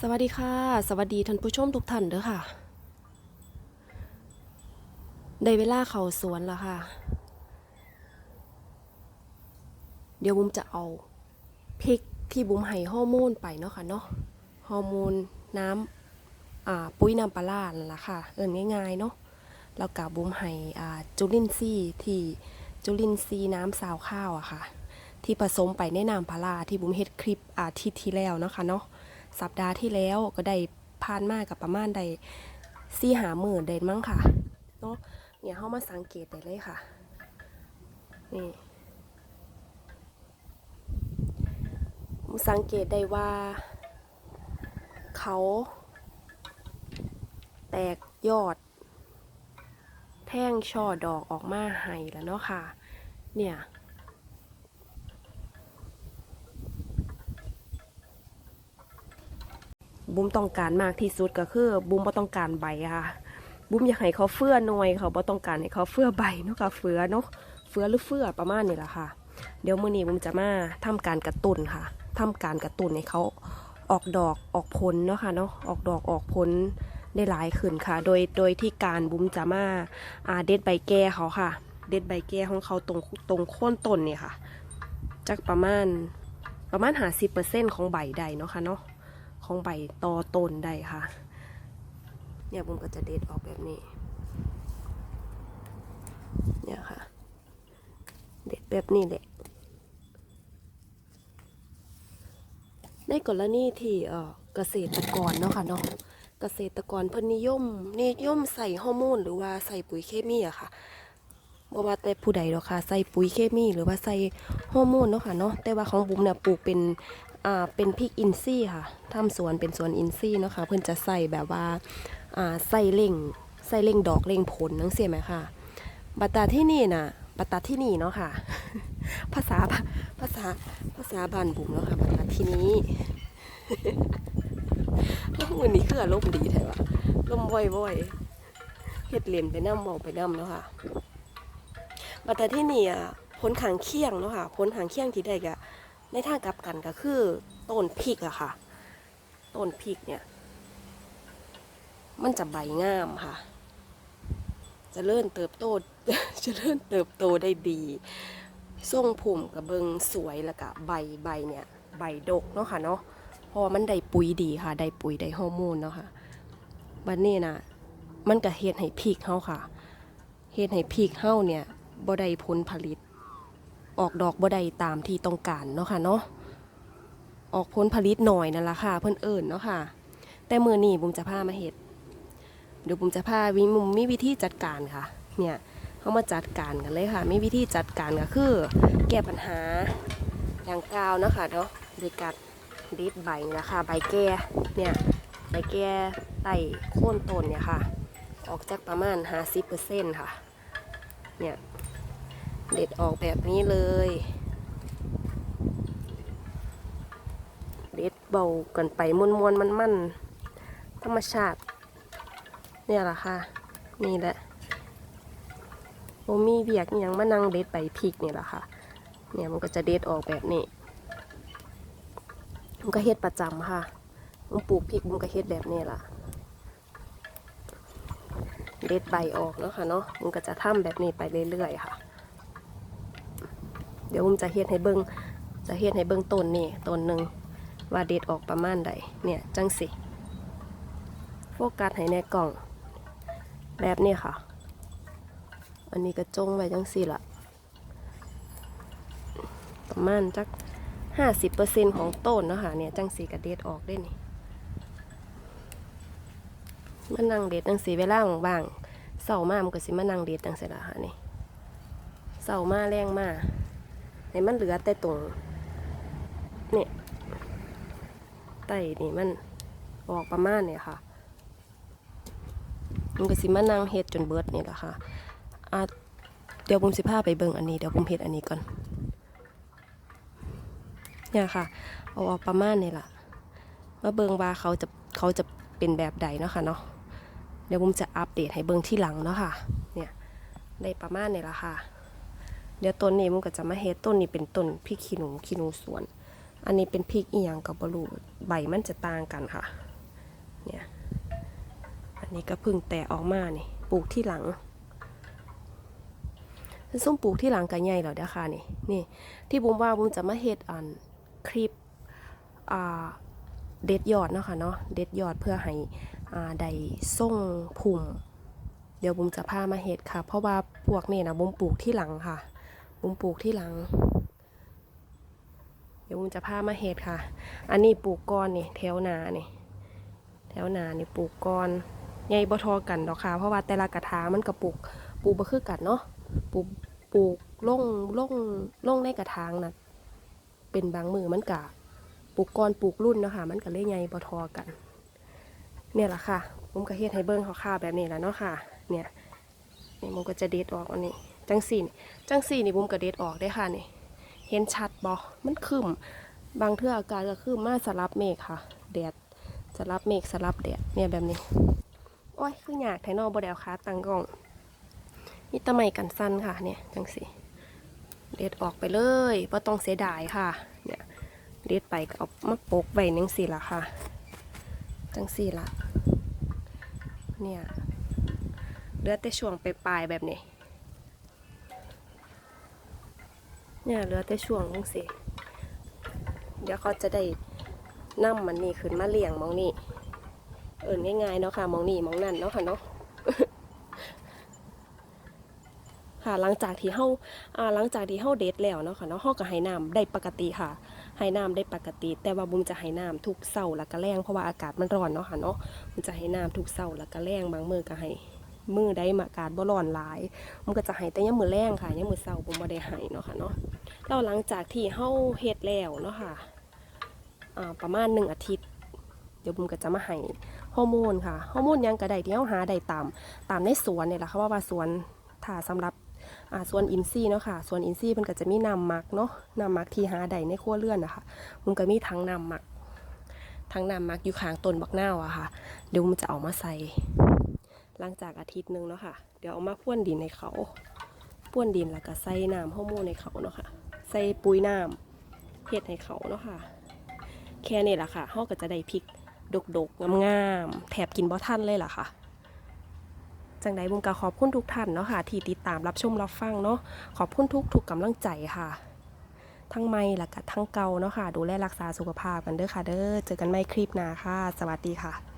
สวัสดีค่ะ สวัสดีท่านผู้ชมทุกท่านเด้อค่ะ ได้เวลาเขาสวนแล้วค่ะ เดี๋ยวบุมจะเอาพริกที่บุมให้ฮอร์โมนไปเนาะค่ะเนาะฮอร์โมนน้ำอ่าปุ้ยน้ำปลาร้านล่ะค่ะ เอินง่ายๆเนาะแล้วกับบุมให้อ่าจุลินทรีย์ที่จุลินทรีย์น้ำสาวข้าวอะค่ะ ที่ผสมไปในน้ำปลาร้าที่บุมเฮ็ดคลิปอาทิตย์ที่แล้วเนาะค่ะเนาะ สัปดาห์ที่แล้วก็ได้ผ่านมากับประมาณได้สี่หาหมื่นเดนมั้งค่ะเนาะเนี่ยเขามาสังเกตได้เลยค่ะนี่สังเกตได้ว่า เขาแตกยอด แท่งช่อดอกออกมาให้แล้วเนาะค่ะ เนี่ย บุ้มต้องการมากที่สุดก็คือบุ้มบ่ต้องการใบค่ะ บุ้มอยากให้เขาเฟื่อหน่วยเขาบ่ต้องการให้เขาเฟื่อใบเนาะค่ะเฟื่อเนาะเฟื่อหรือเฟื่อประมาณนี้แหละค่ะ เดี๋ยวมื้อนี้บุ้มจะมาทำการกระตุ้นค่ะทำการกระตุ้นให้เขาออกดอกออกผลเนาะค่ะเนาะออกดอกออกผลได้หลายขึ้นค่ะ โดยโดยที่การบุ้มจะมาอ่าเด็ดใบแก่เขาค่ะ เด็ดใบแก่ของเขาตรงตรงโค่นต้นเนี่ยค่ะจักประมาณประมาณหาสิบเปอร์เซ็นต์ของใบใดเนาะค่ะเนาะ ของใบตอต้นได้ค่ะ เนี่ยผมก็จะเด็ดออกแบบนี้ เนี่ยค่ะ เด็ดแบบนี้แหละ ในกรณีที่เออเกษตรกรเนาะค่ะเนาะเกษตรกรเพิ่นนิยมนิยมใส่ฮอร์โมนหรือว่าใส่ปุ๋ยเคมีอะค่ะบ่ว่าแต่ผู้ใดหรอกค่ะ ใส่ปุ๋ยเคมีหรือว่าใส่ฮอร์โมนเนาะค่ะเนาะแต่ว่าของบุ๋มเนี่ยปลูกเป็น อ่าเป็นพริกอินซี่ค่ะทำสวนเป็นสวนอินซี่เนาะค่ะเพื่อนจะใส่แบบว่าอ่าใส่เล่งใส่เล่งดอกเล่งผลนั่งเสียไหมค่ะบัตตาที่นี่น่ะบัตตาที่นี่เนาะค่ะ ภาษาภาษาภาษาบ้านบุ๋มเนาะค่ะบัตตาที่นี้ล้วมือนี้คืออารมดีแท้วะลมบ่อยบ่อยๆเฮ็ดเล่นไปน้ำเมาไปน้ำเนาะค่ะบัตตาที่นี่อะผลขางเคียงเนาะค่ะผลขางเคียงที่ได้กะ ในทางกลับกันก็คือต้นพริกอะค่ะ ต้นพริกเนี่ย มันจะใบงามค่ะ จะเริ่มเติบโตจะเริ่มเติบโตได้ดีทรงผมกับเบิงสวยแล้วก็ใบใบเนี่ย ใบดกเนาะค่ะเนาะเพราะว่ามันได้ปุ๋ยดีค่ะ ได้ปุ๋ยได้ฮอร์โมนเนาะค่ะบัดนี้นะมันก็เฮ็ดให้พริกเฮาค่ะเฮ็ดให้พริกเฮาเนี่ยบ่ได้ผลผลิต ออกดอกบ่ได้ตามที่ต้องการเนาะค่ะเนาะออกผลผลิตหน่อยนั่นละค่ะ เพิ่นเอิญเนาะค่ะ แต่มือนี้บุมจะพามาเห็ดเดี๋ยวบุมจะพาวิมุมมีวิธีจัดการค่ะ เนี่ยเขามาจัดการกันเลยค่ะ มีวิธีจัดการก็คือ แก้ปัญหาอย่างกาวเนาะค่ะเนาะโดยการดิดใบนะคะใบแก่เนี่ยใบแก่ไต่โค่นต้นเนี่ยค่ะ ออกจากประมาณ 50%ค่ะ เนี่ย เด็ดออกแบบนี้เลย เด็ดเบากันไปมวนมวนมันมันธรรมชาติ เนี่ยแหละค่ะ นี่แหละโมมีเบียกอหยังมานั่งเด็ดใบพริกนี่แหละค่ะ เนี่ยมันก็จะเด็ดออกแบบนี้มันก็เฮ็ดประจำค่ะมันปลูกพริกมันก็เฮ็ดแบบนี้ล่ะ เด็ดใบออกเนาะค่ะเนาะมันก็จะทำแบบนี้ไปเรื่อยๆค่ะ ดี๋ยวผมจะเฮ็ดให้เบิงจะเฮ็ดให้เบิงต้นนี่ต้นหนึ่งว่าเด็ดออกประมาณใดเนี่ยจังสิโฟกัสให้ในกล่อง แบบนี้ค่ะ อันนี้ก็จงไว้จังสิละประมาณจักห้าสิบเปอร์เซ็นของต้นเนาะคะเนี่ยจังสีกระเด็ดออกได้นี่มานั่งเด็ดจังสีเวลาว่างๆเสาร์มามันก็สิมานั่งเด็ดจังสิละค่ะนี่เสาร์มาแรงมา ให้มันเหลือแต่ตรงเนี่ยไต่นี่มันออกประมาณเนี่ยค่ะมันก็สิมานั่งเฮ็ดจนเบิดนี่แหละค่ะอะเดี๋ยวผมสิพาไปเบิ่งอันนี้เดี๋ยวผมเฮ็ดอันนี้ก่อนเนี่ยค่ะ เอาออกประมาณนี่แหละมาเบิ่งว่าเขาจะเขาจะเป็นแบบใดเนาะค่ะเนาะเดี๋ยวผมจะอัปเดตให้เบิ่งที่หลังเนาะค่ะ เนี่ยได้ประมาณนี่แหละค่ะ เดี๋ยวต้นนี้มันก็จะมาเฮ็ดต้นนี้เป็นต้นพริกขี้หนูขี้หนูสวน อันนี้เป็นพริกอีหยังกับบรูใบมันจะต่างกันค่ะ เนี่ย อันนี้ก็เพึ่งแตกออกมานี่ปลูกที่หลังส้มปลูกที่หลังกันใหญ่แล้วเด้อค่ะนี่นี่ ที่บุมว่าบุมจะมาเฮ็ดอันคลิปอ่าเด็ดยอดเนาะค่ะเนาะเด็ดยอดเพื่อให้อ่าได้ส่งผุ่มเดี๋ยวบุมจะพามาเฮ็ดค่ะ เพราะว่าพวกนี่นะบุมปลูกที่หลังค่ะ บุมปลูกที่หลัง เดี๋ยวบุมจะพามาเฮ็ดค่ะ อันนี้ปลูกก้อนนี่แถวนานี่แถวนานี่ปลูกก้อนใหญ่บ่ทอกันดอกค่ะ เพราะว่าแต่ละกระถางมันก็ปลูกปลูกบ่คือกันเนาะปลูกปลูกล่งล่งล่งในกระถางน่ะเป็นบางมือมันกะปลูกก้อนปลูกรุ่นเนาะค่ะ มันก็เลยใหญ่บ่ทอกัน เนี่ยแหละค่ะผมก็เฮ็ดให้เบิ่งคร่าวๆแบบนี้แหละเนาะค่ะ เนี่ยนี่ผมก็จะเด็ดออกอันนี้ จังสี่จังสี่นี่ผมก็เด็ดออกได้ค่ะนี่เห็นชัดบ่มันครึมบางเทื่ออากาศก็คือมาสลับเมฆค่ะแดดสลับเมฆสลับแดดเนี่ยแบบนี้โอ้ยคืออยากไทนอบไดเอาขาตังกล้องนี่ตะไมกันสั้นค่ะเนี่ยจังสิเด็ดออกไปเลยเพราะต้องเสียดายค่ะเนี่ยเด็ดไปก็เอามาปกไว้นังสิละค่ะจังสี่ละเนี่ยเลือแต่ช่วงไปปลายแบบนี้ เนี่ยเหลือแต่ช่วงจังสิเดี๋ยวเขาจะได้นำมันนี่ขึ้นมาเลี้ยงมองนี่เอินง่ายๆเนาะค่ะมองนี่มองนั่นเนาะค่ะเนาะค่ะหลังจากที่เฮาอ่าหลังจากที่เฮาเด็ดแล้วเนาะค่ะเนาะเฮาก็ให้น้ำได้ปกติค่ะให้น้ำได้ปกติ แต่ว่าบุมจะให้น้ำทุกเช้าแล้วก็แรงเพราะว่าอากาศมันร้อนเนาะค่ะเนาะบุมจะให้น้ำทุกเช้าแล้วก็แรงบางมื้อก็ให้ มือใดมากาศบ่ร้อนหลาย มันก็จะให้แต่ยามมือแรงค่ะยามมือเช้าบุมบ่ได้ให้เนาะค่ะเนาะแล้วหลังจากที่เฮาเฮ็ดแล้วเนาะค่ะอ่าประมาณหนึ่งอาทิตย์ เดี๋ยวบุมก็จะมาให้ฮอร์โมนค่ะฮอร์โมนยังก็ได้ที่เฮาหาได้ตามตามในสวนเนี่ยแหละค่ะว่าว่าสวนถ้าสำหรับอ่าสวนอินทรีย์เนาะค่ะสวนอินทรีย์มันก็จะมีน้ำมักเนาะน้ำมักที่หาได้ในครัวเรือนนะคะมันก็มีทั้งน้ำมักทั้งน้ำมักอยู่ข้างต้นบักหน้าวอะค่ะ เดี๋ยวมันจะเอามาใส่ หลังจากอาทิตย์หนึ่งเนาะค่ะ เดี๋ยวเอามาพ่วนดินในเขาพ่วนดินแล้วก็ใส่น้ำฮอร์โมนในเขาเนาะค่ะ ใส่ปุ๋ยน้ำเฮ็ดให้เขาเนาะค่ะ แค่นี้แหละค่ะเฮาก็จะได้พริกดกๆงามๆแถบกินบ่ทันเลยล่ะค่ะจังใดบุมกาขอบคุณทุกท่านเนาะค่ะ ที่ติดตามรับชมรับฟังเนาะขอบคุณทุกทุกกำลังใจค่ะ ทั้งไม่และก็ทั้งเกาเนาะค่ะ ดูแลรักษาสุขภาพกันเด้อค่ะ เด้อเจอกันใหม่คลิปหน้าค่ะ สวัสดีค่ะ